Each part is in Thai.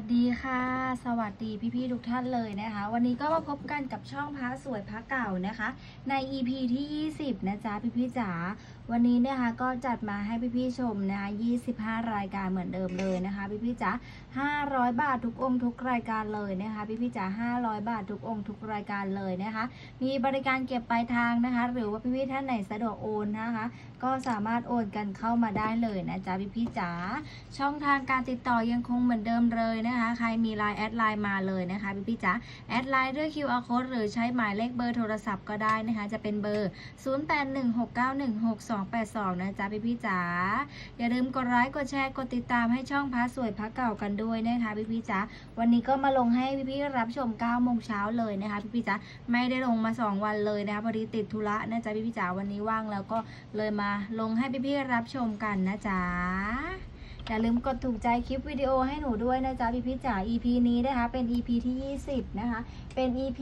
วัสดีค่ะ สวัสดีพี่ๆทุกท่านเลยนะคะ วันนี้ก็มาพบกันกับช่องพระสวยพระเก่านะคะ ใน EP ที่ 20 นะจ๊ะพี่ๆจ๋า วันนี้นะคะก็จัดมาให้พี่ๆชมนะคะ25 รายการเหมือนเดิมเลยนะคะ พี่ๆจ๋า500 บาททุกองค์ทุกรายการเลยนะคะ พี่ๆจ๋า500 บาททุกองค์ทุกรายการเลยนะคะ มีบริการเก็บปลายทางนะคะ หรือว่าพี่ๆท่านไหนสะดวกโอนนะคะ ก็สามารถโอนกันเข้ามาได้เลยนะจ๊ะพี่ๆจ๋าช่องทางการติดต่อยังคงเหมือนเดิมเลยนะคะ ใครมีไลน์แอดไลน์มาเลยนะคะพี่ๆจ๋าแอดไลน์ด้วย QR code หรือใช้หมายเลขเบอร์โทรศัพท์ก็ได้นะคะ จะเป็นเบอร์282 นะจ๊ะพี่พี่จ๋า อย่าลืมกดไลค์ กดแชร์ กดติดตามให้ช่องพระสวยพระเก่ากันด้วยนะคะพี่พี่จ๋า วันนี้ก็มาลงให้พี่พี่รับชม9โมงเช้าเลยนะคะพี่พี่จ๋า ไม่ได้ลงมา 2 วันเลยนะคะพอดีติดธุระนะจ๊ะพี่พี่จ๋า วันนี้ว่างแล้วก็เลยมาลงให้พี่พี่รับชมกันนะจ๊ะ อย่าลืมกดถูกใจคลิปวิดีโอให้หนูด้วยนะจ๊ะพี่พี่จ๋า EP นี้นะคะ เป็น EP ที่ 20 นะคะ เป็น EP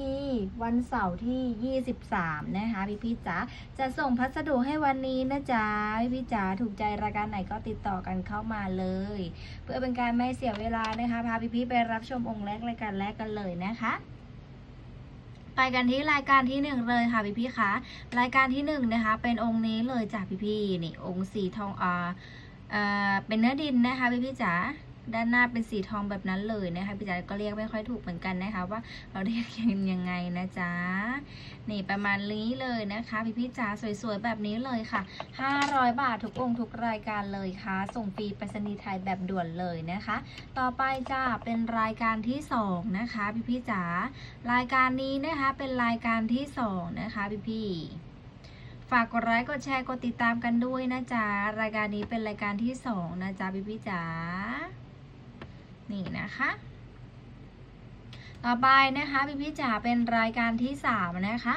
วันเสาร์ที่ 23 นะคะพี่พี่จ๋า จะส่งพัสดุให้วันนี้นะจ๊ะพี่พี่จ๋า ถูกใจรายการไหนก็ติดต่อกันเข้ามาเลย เพื่อเป็นการไม่เสียเวลานะคะ พาพี่พี่ไปรับชมองค์แรกรายการแรกกันเลยนะคะไปกันที่รายการที่หนึ่งเลยค่ะพี่พี่คะ รายการที่หนึ่งนะคะเป็นองค์นี้เลยจากพี่พี่นี่องค์สีทองอ่า เป็นเนื้อดินนะคะพี่พี่จ๋าด้านหน้าเป็นสีทองแบบนั้นเลยนะคะพี่จ๋าก็เรียกไม่ค่อยถูกเหมือนกันนะคะ ว่าเราเรียกยังยังไงนะจ๊ะนี่ประมาณนี้เลยนะคะพี่พี่จ๋าสวยๆแบบนี้เลยค่ะ 500 บาททุกองค์ทุกรายการเลยค่ะ ส่งฟรีไปรษณีย์ไทยแบบด่วนเลยนะคะ ต่อไปจ้าเป็นรายการที่สองนะคะพี่พี่จ๋ารายการนี้นะคะเป็นรายการที่สองนะคะพี่พี่ ฝากกดไลค์กดแชร์กดติดตามกันด้วยนะจ๊ะ รายการนี้เป็นรายการที่สองนะจ๊ะพี่พี่จ๋านี่นะคะ ต่อไปนะคะพี่พี่จ๋าเป็นรายการที่สามนะคะ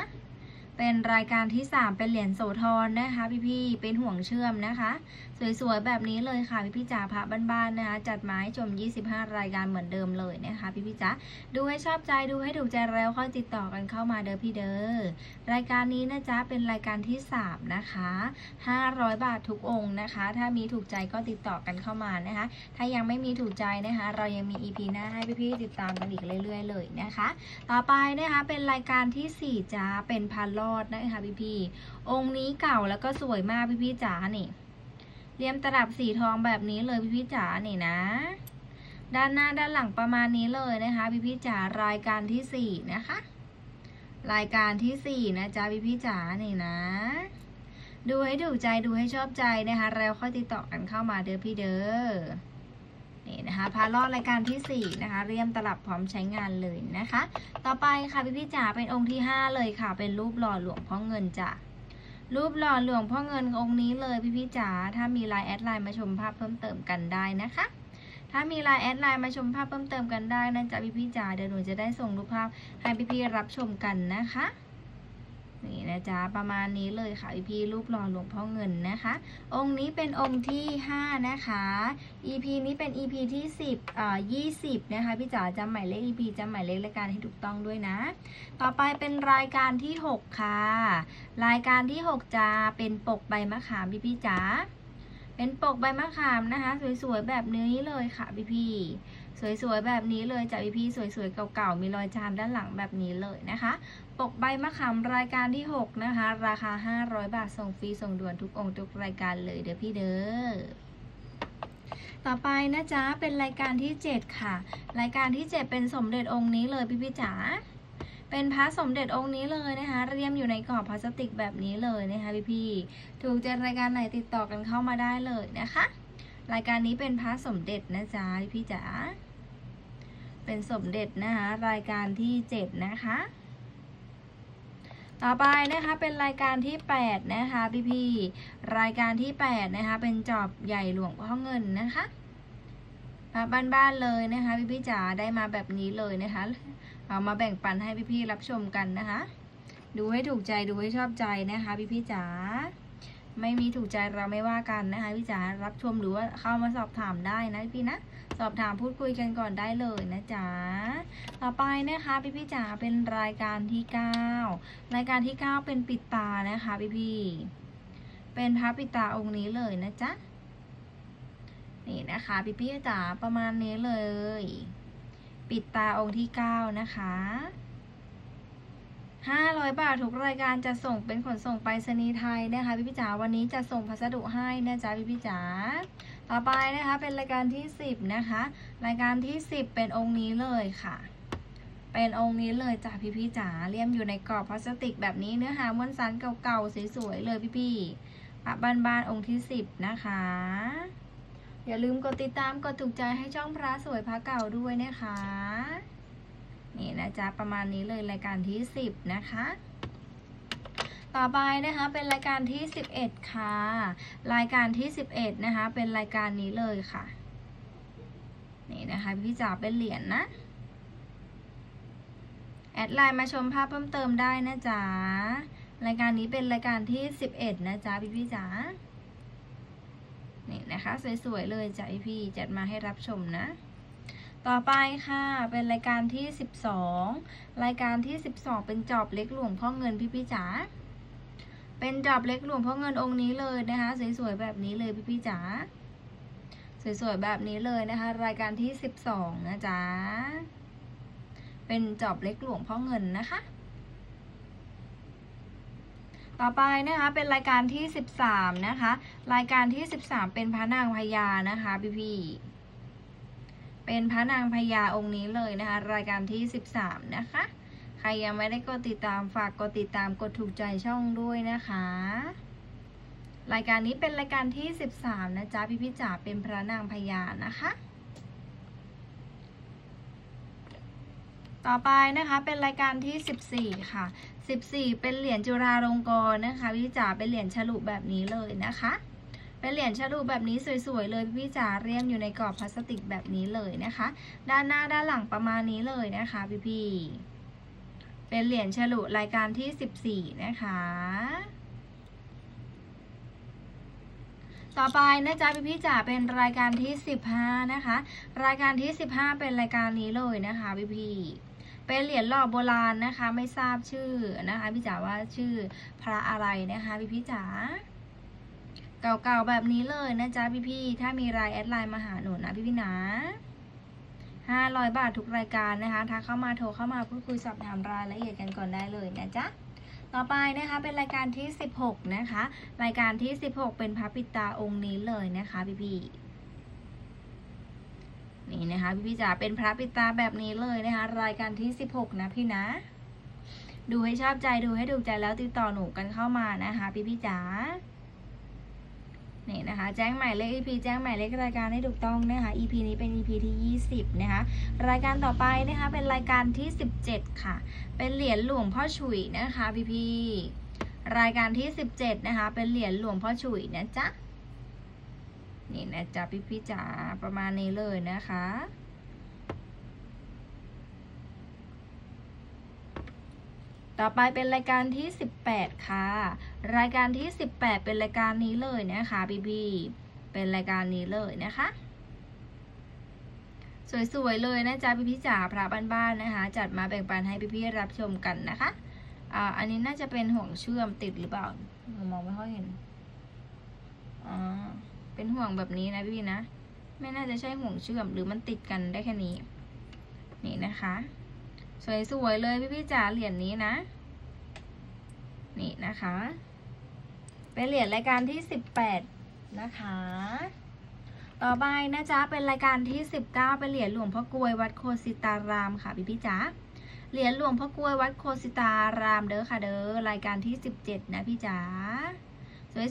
เป็นรายการที่สามเป็นเหรียญโสธรนะคะ พี่พี่เป็นห่วงเชื่อมนะคะ สวยๆแบบนี้เลยค่ะพี่พี่จ๋าพระบ้านๆนะคะ จัดมาให้ชม 25 รายการเหมือนเดิมเลยนะคะพี่พี่จ๋าดูให้ชอบใจดูให้ถูกใจแล้วค่อยติดต่อกันเข้ามาเด้อพี่เด้อรายการนี้นะจ๊ะเป็นรายการที่ 3 นะคะ 500 บาททุกองค์นะคะ ถ้ามีถูกใจก็ติดต่อกันเข้ามานะคะ ถ้ายังไม่มีถูกใจนะคะ เรายังมี EP หน้าให้พี่ๆติดตามกันอีกเรื่อย ๆ เลยนะคะ ต่อไปนะคะเป็นรายการที่ 4จ้าเป็นพันรอดนะคะพี่ๆองค์นี้เก่าแล้วก็สวยมากพี่ๆจ๋านี่ เรียมตลับสีทองแบบนี้เลยพี่ๆจ๋านี่นะ ด้านหน้าด้านหลังประมาณนี้เลยนะคะพี่พี่จ๋ารายการที่สี่นะคะ รายการที่สี่นะจ๊ะพี่พี่จ๋านี่นะ ดูให้ถูกใจดูให้ชอบใจนะคะแล้วค่อยติดต่อกันเข้ามาเด้อพี่เด้อนี่นะคะพาลอดรายการที่สี่นะคะ เรียมตลับพร้อมใช้งานเลยนะคะ ต่อไปค่ะพี่พี่จ๋าเป็นองค์ที่ห้าเลยค่ะ เป็นรูปหล่อหลวงพ่อเงินจ้ะ รูปหล่อหลวงพ่อเงินองค์นี้เลยพี่พี่จ๋าถ้ามีไลน์แอดไลน์มาชมภาพเพิ่มเติมกันได้นะคะ ถ้ามีไลน์แอดไลน์มาชมภาพเพิ่มเติมกันได้นะจ๊ะพี่พี่จ๋าเดี๋ยวหนูจะได้ส่งรูปภาพให้พี่พี่รับชมกันนะคะ นี่นะจ๊ะประมาณนี้เลยค่ะพี่พี่ๆรูปหล่อหลวงพ่อเงินนะคะ องค์นี้เป็นองค์ที่ 5 นะคะ EP นี้เป็น EP ที่ 10อ่า20 นะคะพี่จ๋าจำหมายเลข EP จำหมายเลขรายการให้ถูกต้องด้วยนะ ต่อไปเป็นรายการที่ 6 ค่ะ รายการที่ 6จะเป็นปกใบมะขามพี่พี่จ๋าเป็นปกใบมะขามนะคะ สวยๆแบบนี้เลยค่ะพี่พี่สวยๆแบบนี้เลยจากพี่พี่ๆสวยๆเก่าๆมีรอยจานด้านหลังแบบนี้เลยนะคะ ปกใบมะขามรายการที่ 6 นะคะ ราคา 500 บาท ส่งฟรี ส่งด่วนทุกองค์ทุกรายการเลยเด้อพี่เด้อต่อไปนะจ๊ะ เป็นรายการที่ 7 ค่ะ รายการที่ 7 เป็นสมเด็จองค์นี้เลยพี่พี่จ๋าเป็นพระสมเด็จองค์นี้เลยนะคะ เรียมอยู่ในกรอบพลาสติกแบบนี้เลยนะคะพี่พี่ถูกใจรายการไหนติดต่อกันเข้ามาได้เลยนะคะ รายการนี้เป็นพระสมเด็จนะจ๊ะพี่พี่จ๋าเป็นสมเด็จนะคะรายการที่ 7 นะคะ ต่อไปนะคะเป็นรายการที่ 8 นะคะพี่พี่ๆรายการที่ 8 นะคะ เป็นจอบใหญ่หลวงพ่อเงินนะคะมาบ้านๆเลยนะคะพี่พี่ๆจ๋าได้มาแบบนี้เลยนะคะ เอามาแบ่งปันให้พี่ๆรับชมกันนะคะ ดูให้ถูกใจดูให้ชอบใจนะคะพี่พี่ๆจ๋า ไม่มีถูกใจเราไม่ว่ากันนะคะพี่จ๋ารับชมหรือว่าเข้ามาสอบถามได้นะพี่นะสอบถามพูดคุยกันก่อนได้เลยนะจ๊ะต่อไปนะคะพี่พี่จ๋าเป็นรายการที่ 9 รายการที่ 9 เป็นปิดตานะคะพี่พี่เป็นพระปิดตาองค์นี้เลยนะจ๊ะนี่นะคะพี่พี่จ๋าประมาณนี้เลย ปิดตาองค์ที่ 9 นะคะ 500 บาททุกรายการจะส่งเป็นขนส่งไปรษณีย์ไทยนะคะพี่พี่จ๋าวันนี้จะส่งพัสดุให้นะจ๊ะพี่พี่จ๋าต่อไปนะคะเป็นรายการที่ 10 นะคะ รายการที่ 10 เป็นองค์นี้เลยค่ะ เป็นองค์นี้เลยจ้ะพี่พี่จ๋าเลี่ยมอยู่ในกรอบพลาสติกแบบนี้เนื้อหาม้วนสันเก่าๆสวยๆเลยพี่พี่ๆปะบ้านๆองค์ที่ 10 นะคะ อย่าลืมกดติดตามกดถูกใจให้ช่องพระสวยพระเก่าด้วยนะคะ นี่นะจ๊ะประมาณนี้เลยรายการที่ 10 นะคะ ต่อไปนะคะเป็นรายการที่ 11 ค่ะ รายการที่ 11 นะคะ เป็นรายการนี้เลยค่ะ นี่นะคะพี่จ๋าเป็นเหรียญนะแอดไลน์มาชมภาพเพิ่มเติมได้นะจ๊ะรายการนี้เป็นรายการที่ 11 นะจ๊ะพี่พี่จ๋านี่นะคะ สวยๆเลยจ้ะพี่พี่จัดมาให้รับชมนะ ต่อไปค่ะ เป็นรายการที่ 12 รายการที่ 12 เป็นจอบเล็กหลวงพ่อเงินพี่พี่จ๋า เป็นจอบเล็กหลวงพ่อเงินองค์นี้เลยนะคะ สวยๆแบบนี้เลยพี่พี่จ๋า สวยๆแบบนี้เลยนะคะ รายการที่ 12 นะจ๊ะ เป็นจอบเล็กหลวงพ่อเงินนะคะ ต่อไปนะคะ เป็นรายการที่ 13 นะคะ รายการที่ 13 เป็นพระนางพญานะคะพี่พี่ เป็นพระนางพญาองค์นี้เลยนะคะ รายการที่ 13 นะคะ ใครยังไม่ได้กดติดตามฝากกดติดตามกดถูกใจช่องด้วยนะคะ รายการนี้เป็นรายการที่ 13 นะจ๊ะพี่พี่จ๋าเป็นพระนางพญานะคะ ต่อไปนะคะเป็นรายการที่ 14 ค่ะ 14 เป็นเหรียญจุฬาลงกรณ์นะคะพี่จ๋าเป็นเหรียญฉลุแบบนี้เลยนะคะ เป็นเหรียญฉลุแบบนี้สวยๆเลยพี่จ๋าเรียมอยู่ในกรอบพลาสติกแบบนี้เลยนะคะ ด้านหน้าด้านหลังประมาณนี้เลยนะคะพี่ๆเป็นเหรียญฉลุรายการที่ 14 นะคะต่อไปนะจ๊ะพี่พี่ๆจ๋าเป็นรายการที่ 15 นะคะ รายการที่ 15 เป็นรายการนี้เลยนะคะพี่พี่ๆเป็นเหรียญหล่อโบราณนะคะ ไม่ทราบชื่อนะคะพี่จ๋าว่าชื่อพระอะไรนะคะพี่พี่ๆจ๋า เก่าๆแบบนี้เลยนะจ๊ะพี่พี่ๆถ้ามีรายแอดไลน์มาหาหนูนะพี่พี่ๆนะ500บาททุกรายการนะคะทักเข้ามาโทรเข้ามาพูดคุยสอบถามรายละเอียดกันก่อนได้เลยนะจ๊ะต่อไปนะคะเป็นรายการที่ 16 นะคะ รายการที่ 16 เป็นพระปิตาองค์นี้เลยนะคะพี่พี่ๆนี่นะคะพี่พี่ๆจ๋าเป็นพระปิตาแบบนี้เลยนะคะ รายการที่ 16 นะพี่นะ ดูให้ชอบใจดูให้ถูกใจแล้วติดต่อหนูกันเข้ามานะคะ พี่พี่ๆจ๋า นี่นะคะ แจ้งหมายเลข EP แจ้งหมายเลขรายการให้ถูกต้องนะคะ EP นี้เป็น EP ที่ 20 นะคะ รายการต่อไปนะคะเป็นรายการที่ 17 ค่ะ เป็นเหรียญหลวงพ่อฉุยนะคะพี่พี่รายการที่ 17 นะคะ เป็นเหรียญหลวงพ่อฉุยนะจ๊ะนี่นะจ๊ะพี่พี่จ๋าประมาณนี้เลยนะคะ ต่อไปเป็นรายการที่ 18 ค่ะ รายการที่ 18 เป็นรายการนี้เลยนะคะพี่ๆเป็นรายการนี้เลยนะคะ สวยๆเลยนะจ๊ะพี่พี่จ๋าพระบ้านๆนะคะ จัดมาแบ่งปันให้พี่พี่ๆรับชมกันนะคะอ่าอันนี้น่าจะเป็นห่วงเชื่อมติดหรือเปล่ามองไม่ค่อยเห็นอ๋อเป็นห่วงแบบนี้นะพี่ๆนะไม่น่าจะใช่ห่วงเชื่อมหรือมันติดกันได้แค่นี้ นี่นะคะ สวยๆเลยพี่พี่ๆจ๋าเหรียญนี้นะ นี่นะคะ เป็นเหรียญรายการที่18นะคะ ต่อไปนะจ๊ะเป็นรายการที่19เป็นเหรียญหลวงพ่อกลวยวัดโคสิตารามค่ะพี่พี่จ๋าเหรียญหลวงพ่อกลวยวัดโคสิตารามเด้อค่ะเด้อรายการที่17นะพี่จ๋า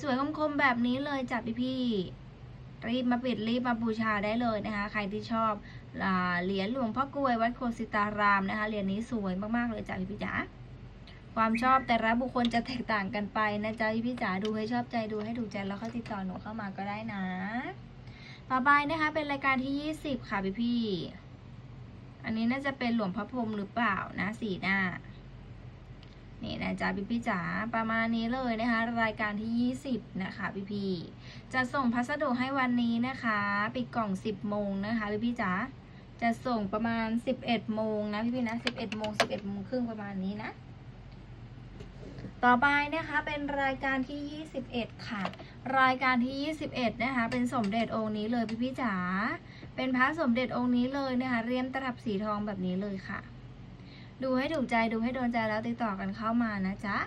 สวยๆคมๆแบบนี้เลยจ้ะพี่พี่รีบมาปิดรีบมาบูชาได้เลยนะคะ ใครที่ชอบเหรียญหลวงพ่อกลวยวัดโคสิตารามนะคะเหรียญนี้สวยมากๆเลยจ้ะพี่พี่จ๋า ความชอบแต่ละบุคคลจะแตกต่างกันไปนะจ๊ะพี่จ๋าดูให้ชอบใจดูให้ถูกใจแล้วก็ติดต่อหนูเข้ามาก็ได้นะ ต่อไปนะคะเป็นรายการที่ 20 ค่ะพี่พี่อันนี้น่าจะเป็นหลวงพระพรหมหรือเปล่านะสีหน้านี่นะจ๊ะพี่พี่จ๋าประมาณนี้เลยนะคะ รายการที่ 20 นะคะพี่พี่จะส่งพัสดุให้วันนี้นะคะปิดกล่อง 10โมงนะคะพี่พี่จ๋าจะส่งประมาณ 11โมงนะพี่พี่นะ 11โมง11โมงครึ่งประมาณนี้นะ ต่อไปนะคะเป็นรายการที่ 21 ค่ะ รายการที่ 21 นะคะ เป็นสมเด็จองค์นี้เลยพี่พี่จ๋าเป็นพระสมเด็จองค์นี้เลยนะคะเรียมตลับสีทองแบบนี้เลยค่ะ ดูให้ถูกใจดูให้โดนใจแล้วติดต่อกันเข้ามานะจ๊ะ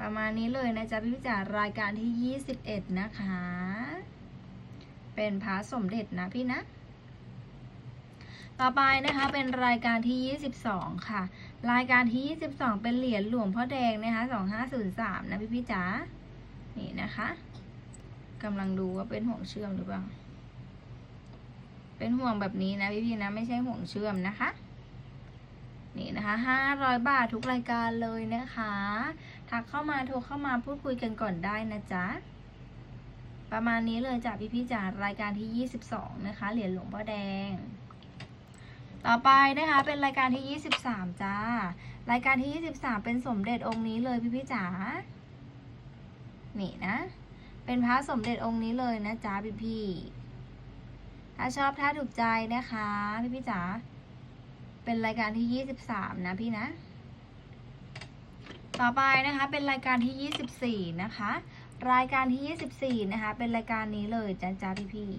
ประมาณนี้เลยนะจ๊ะพี่พิจารายการที่ 21 นะคะ เป็นพระสมเด็จนะพี่นะ ต่อไปนะคะเป็นรายการที่ 22 ค่ะ รายการที่ 22 เป็นเหรียญหลวงพ่อแดงนะคะ 2503 นะพี่พี่จ๋า นี่นะคะกำลังดูว่าเป็นห่วงเชื่อมหรือเปล่า เป็นห่วงแบบนี้นะพี่พี่ๆนะไม่ใช่ห่วงเชื่อมนะคะ นี่นะคะ 500 บาททุกรายการเลยนะคะ ทักเข้ามาโทรเข้ามาพูดคุยกันก่อนได้นะจ๊ะประมาณนี้เลยจากพี่พี่จากรายการที่ 22 นะคะ เหรียญหลวงพ่อแดง ต่อไปนะคะเป็นรายการที่ 23 จ้า รายการที่ 23 เป็นสมเด็จองค์นี้เลยพี่พี่จ๋า นี่นะ เป็นพระสมเด็จองค์นี้เลยนะจ๊ะพี่พี่ถ้าชอบถ้าถูกใจนะคะ พี่พี่จ๋า เป็นรายการที่ 23 นะพี่นะ ต่อไปนะคะเป็นรายการที่ 24 นะคะ รายการที่ 24 นะคะ เป็นรายการนี้เลยจ้าจ้าพี่พี่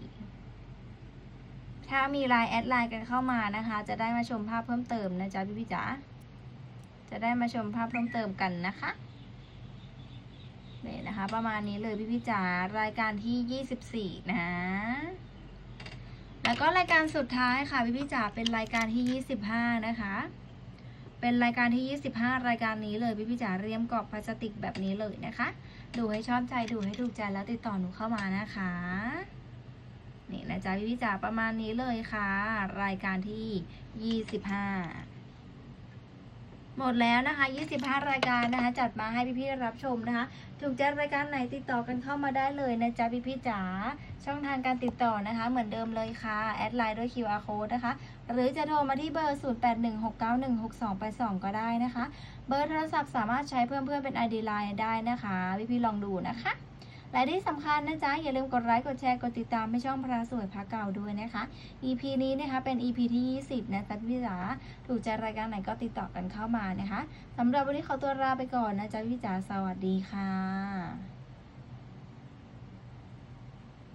ถ้ามีไลน์แอดไลน์กันเข้ามานะคะ จะได้มาชมภาพเพิ่มเติมนะจ๊ะพี่พี่จ๋าจะได้มาชมภาพเพิ่มเติมกันนะคะนี่นะคะ ประมาณนี้เลยพี่พี่จ๋ารายการที่ 24 นะแล้วก็รายการสุดท้ายค่ะพี่พี่จ๋าเป็นรายการที่ 25 นะคะ เป็นรายการที่ 25 รายการนี้เลยพี่พี่จ๋าเรียมกรอบพลาสติกแบบนี้เลยนะคะ ดูให้ชอบใจดูให้ถูกใจแล้วติดต่อหนูเข้ามานะคะ นี่นะจ๊ะพี่พี่จ๋าประมาณนี้เลยค่ะ รายการที่ 25 หมดแล้วนะคะ 25 รายการนะคะ จัดมาให้พี่ๆรับชมนะคะ ถูกใจรายการไหนติดต่อกันเข้ามาได้เลยนะจ๊ะพี่พี่ๆจ๋าช่องทางการติดต่อนะคะ เหมือนเดิมเลยค่ะ แอดไลน์ด้วย QR code นะคะ หรือจะโทรมาที่เบอร์ 0816916282 ก็ได้นะคะ เบอร์โทรศัพท์สามารถใช้เพื่อนเพื่อนๆเป็น ID Line ได้นะคะ พี่ๆลองดูนะคะ และที่สำคัญนะจ๊ะอย่าลืมกดไลค์กดแชร์กดติดตามให้ช่องพระสวยพระเก่าด้วยนะคะ EP นี้นะคะเป็น EP ที่ 20 นะจ๊ะพี่จ๋าถูกใจรายการไหนก็ติดต่อกันเข้ามานะคะสำหรับวันนี้ขอตัวลาไปก่อนนะจ๊ะพี่จ๋าสวัสดีค่ะ